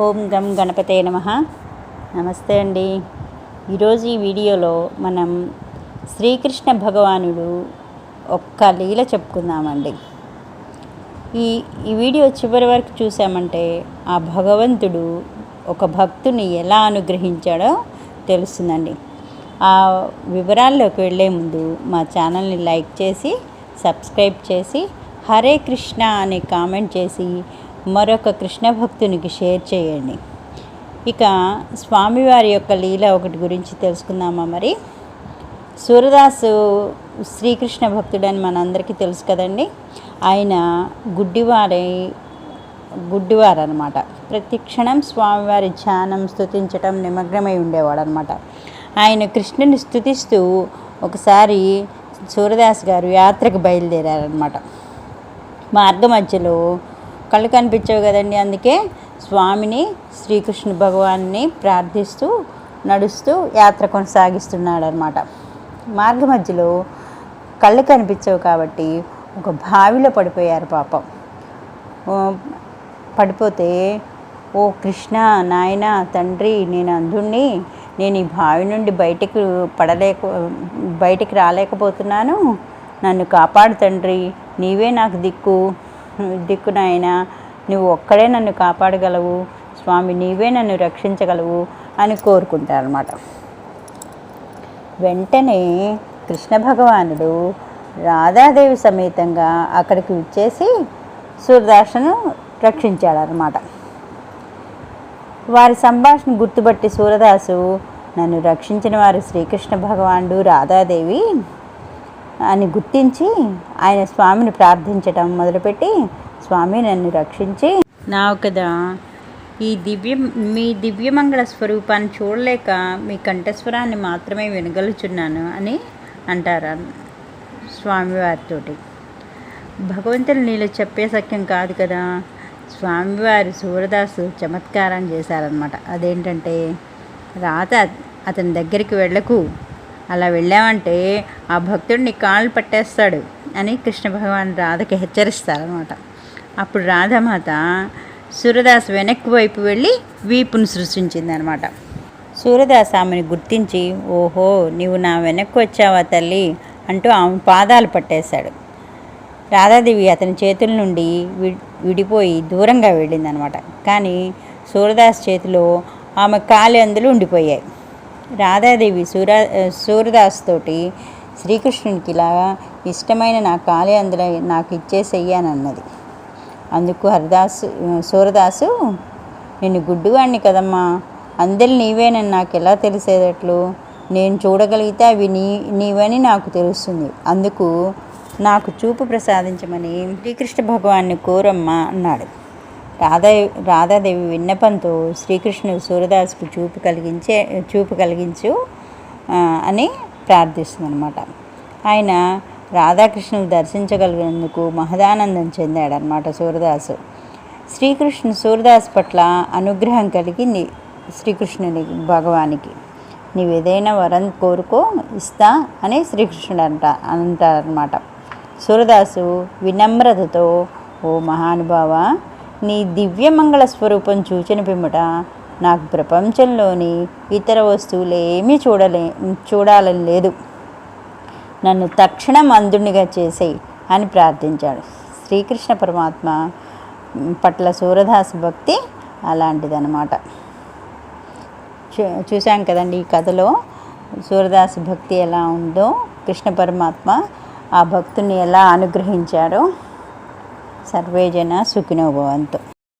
ఓం గం గణపతే నమ. నమస్తే అండి. ఈరోజు ఈ వీడియోలో మనం శ్రీకృష్ణ భగవానుడు ఒక్క లీల చెప్పుకుందామండి. ఈ ఈ వీడియో చివరి వరకు చూసామంటే ఆ భగవంతుడు ఒక భక్తుని ఎలా అనుగ్రహించాడో తెలుస్తుందండి. ఆ వివరాల్లోకి వెళ్ళే ముందు మా ఛానల్ని లైక్ చేసి సబ్స్క్రైబ్ చేసి హరే కృష్ణ అని కామెంట్ చేసి మరొక కృష్ణ భక్తునికి షేర్ చేయండి. ఇక స్వామివారి యొక్క లీల ఒకటి గురించి తెలుసుకుందామా మరి? సూరదాసు శ్రీకృష్ణ భక్తుడని మనందరికీ తెలుసు కదండి. ఆయన గుడ్డివారై గుడ్డివారు అనమాట ప్రతి క్షణం స్వామివారి ధ్యానం స్థుతించటం నిమగ్నమై ఉండేవాడు అనమాట ఆయన కృష్ణుని స్థుతిస్తూ ఒకసారి సూరదాస్ గారు యాత్రకు బయలుదేరారనమాట మార్గ మధ్యలో కళ్ళు కనిపించవు కదండి. అందుకే స్వామిని శ్రీకృష్ణ భగవాన్ని ప్రార్థిస్తూ నడుస్తూ యాత్ర కొనసాగిస్తున్నాడు అనమాట మార్గ మధ్యలో కళ్ళు కనిపించవు కాబట్టి ఒక బావిలో పడిపోయారు పాపం. పడిపోతే ఓ కృష్ణ నాయన తండ్రి నేను అంధుణ్ణి నేను ఈ బావి నుండి బయటకు పడలేక బయటికి రాలేకపోతున్నాను. నన్ను కాపాడు తండ్రి నీవే నాకు దిక్కు. దిక్కునైనా నువ్వు ఒక్కడే నన్ను కాపాడగలవు స్వామి నీవే నన్ను రక్షించగలవు అని కోరుకుంటారనమాట వెంటనే కృష్ణ భగవానుడు రాధాదేవి సమేతంగా అక్కడికి వచ్చేసి సూర్యదాసును రక్షించాడనమాట వారి సంభాషణ గుర్తుపట్టి సూరదాసు నన్ను రక్షించిన వారు శ్రీకృష్ణ భగవానుడు రాధాదేవి అని గుర్తించి ఆయన స్వామిని ప్రార్థించటం మొదలుపెట్టి స్వామి నన్ను రక్షించి. నా కదా ఈ దివ్య మీ దివ్యమంగళ స్వరూపాన్ని చూడలేక మీ కంఠస్వరాన్ని మాత్రమే వినగలుచున్నాను అని అంటారు స్వామివారితోటి. భగవంతుని నీళ్ళు చెప్పే సత్యం కాదు కదా స్వామివారి సూరదాసు చమత్కారం చేశారనమాట అదేంటంటే రాత అతని దగ్గరికి వెళ్ళకు. అలా వెళ్ళామంటే ఆ భక్తుడిని కాళ్ళు పట్టేస్తాడు అని కృష్ణ భగవాన్ రాధకి హెచ్చరిస్తారనమాట అప్పుడు రాధామాత సూరదాస్ వెనక్కి వైపు వెళ్ళి వీపును సృష్టించిందనమాట సూరదాస్ ఆమెను గుర్తించి ఓహో నీవు నా వెనక్కి వచ్చావా తల్లి? అంటూ ఆమె పాదాలు పట్టేశాడు. రాధాదేవి అతని చేతుల నుండి వి- విడిపోయి దూరంగా వెళ్ళిందనమాట కానీ సూర్యదాస్ చేతిలో ఆమె కాలి అందులు ఉండిపోయాయి. రాధాదేవి సూరా సూరదాస్ తోటి శ్రీకృష్ణునికి ఇలా ఇష్టమైన నా కాలి అందులో నాకు ఇచ్చేసేయ్యానన్నది అందుకు హరిదాసు సూరదాసు నేను గుడ్డివాడిని కదమ్మా. అందరి నీవేనని నాకు ఎలా తెలిసేటట్లు నేను చూడగలిగితే అవి నీ నీవని నాకు తెలుస్తుంది. అందుకు నాకు చూపు ప్రసాదించమని శ్రీకృష్ణ భగవాన్ని కోరమ్మా అన్నాడు. రాధా రాధాదేవి విన్నపంతో శ్రీకృష్ణుడు సూర్యదాసుకు చూపు కలిగించే చూపు కలిగించు అని ప్రార్థిస్తుందనమాట ఆయన రాధాకృష్ణులు దర్శించగలిగినందుకు మహదానందం చెందాడనమాట సూర్యదాసు శ్రీకృష్ణుడు సూర్యదాస్ పట్ల అనుగ్రహం కలిగింది శ్రీకృష్ణుని భగవానికి. నీవు ఏదైనా వరం కోరుకో ఇస్తా అని శ్రీకృష్ణుడు అంట అంటారనమాట సూరదాసు వినమ్రతతో ఓ మహానుభావ నీ దివ్యమంగళ స్వరూపం చూచిన పిమ్మట నాకు ప్రపంచంలోని ఇతర వస్తువులు ఏమీ చూడలే చూడాలని లేదు. నన్ను తక్షణం అంధునిగా చేసేయి అని ప్రార్థించాడు. శ్రీకృష్ణ పరమాత్మ పట్ల సూరదాస్ భక్తి అలాంటిదన్నమాట. చూ చూసాం కదండి ఈ కథలో సూరదాస్ భక్తి ఎలా ఉందో కృష్ణ పరమాత్మ ఆ భక్తుని ఎలా అనుగ్రహించాడో సర్వేజన సుఖినో భవంతు.